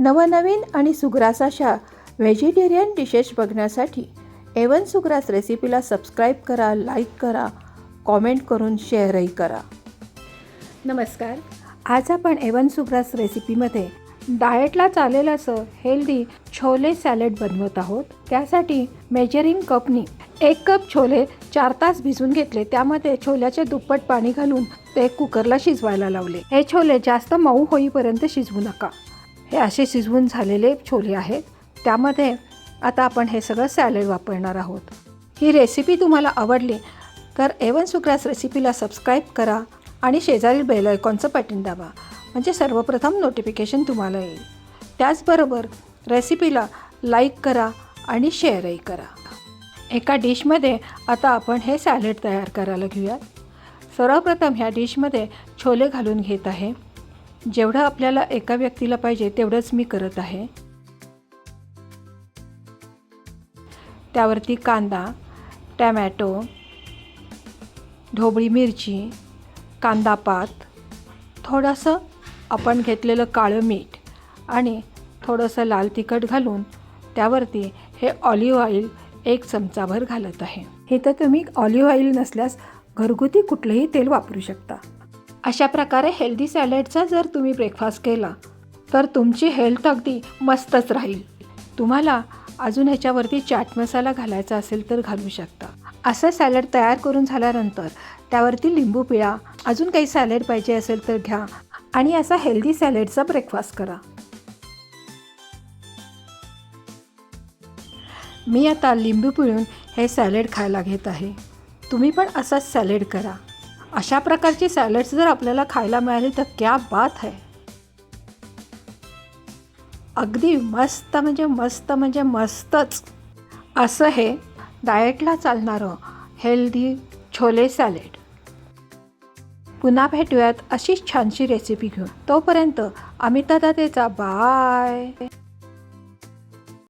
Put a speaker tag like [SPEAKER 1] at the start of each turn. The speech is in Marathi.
[SPEAKER 1] नवनवीन आणि सुग्रास अशा व्हेजिटेरियन डिशेस बघण्यासाठी एवन सुग्रास रेसिपीला सबस्क्राईब करा लाईक करा कॉमेंट करून शेअरही करा. नमस्कार. आज आपण एवन सुग्रास रेसिपीमध्ये डाएटला चालेल असं हेल्दी छोले सॅलड बनवत आहोत. त्यासाठी मेजरिंग कपनी एक कप छोले चार तास भिजून घेतले. त्यामध्ये छोल्याचे दुप्पट पाणी घालून ते कुकरला शिजवायला लावले. हे छोले जास्त मऊ होईपर्यंत शिजवू नका. हे असे शिजवून झालेले छोले आहेत. त्यामध्ये आता आपण हे सगळं सॅलड वापरणार आहोत. ही रेसिपी तुम्हाला आवडली तर एवन सुग्रास रेसिपीला सबस्क्राईब करा आणि शेजारील बेल आयकॉनचं बटन दाबा. म्हणजे सर्वप्रथम नोटिफिकेशन तुम्हाला येईल. त्याचबरोबर रेसिपीला लाईक करा आणि शेअरही करा. एका डिशमध्ये आता आपण हे सॅलड तयार करायला घेऊयात. सर्वप्रथम ह्या डिशमध्ये छोले घालून घेत आहे. जेवढं आपल्याला एका व्यक्तीला पाहिजे तेवढंच मी करत आहे. त्यावरती कांदा टॅमॅटो ढोबळी मिरची कांदा पात थोडंसं आपण घेतलेलं काळं मीठ आणि थोडंसं लाल तिखट घालून त्यावरती हे ऑलिव्ह ऑइल एक चमचाभर घालत आहे. हे तर तुम्ही ऑलिव्ह ऑइल नसल्यास घरगुती कुठलंही तेल वापरू शकता. अशा प्रकारे हेल्दी सॅलडचा जर तुम्ही ब्रेकफास्ट केला तर तुमची हेल्थ अगदी मस्तच राहील. तुम्हाला अजून ह्याच्यावरती चाट मसाला घालायचा असेल तर घालू शकता. असं सॅलड तयार करून झाल्यानंतर त्यावरती लिंबू पिळा अजून काही सॅलड पाहिजे असेल तर घ्या आणि असा हेल्दी सॅलडचा ब्रेकफास्ट करा. मी आता लिंबू पिळून हे सॅलड खायला घेत आहे. तुम्ही पण असाच सॅलड करा. अशा प्रकारची सॅलड्स जर आपल्याला खायला मिळाली तर क्या बात आहे अगदी मस्त म्हणजे मस्त म्हणजे मस्तच. असं हे डाएटला चालणारं हेल्दी छोले सॅलेड पुन्हा भेटूयात अशीच छानशी रेसिपी घेऊन. तोपर्यंत अमिता दादेचा बाय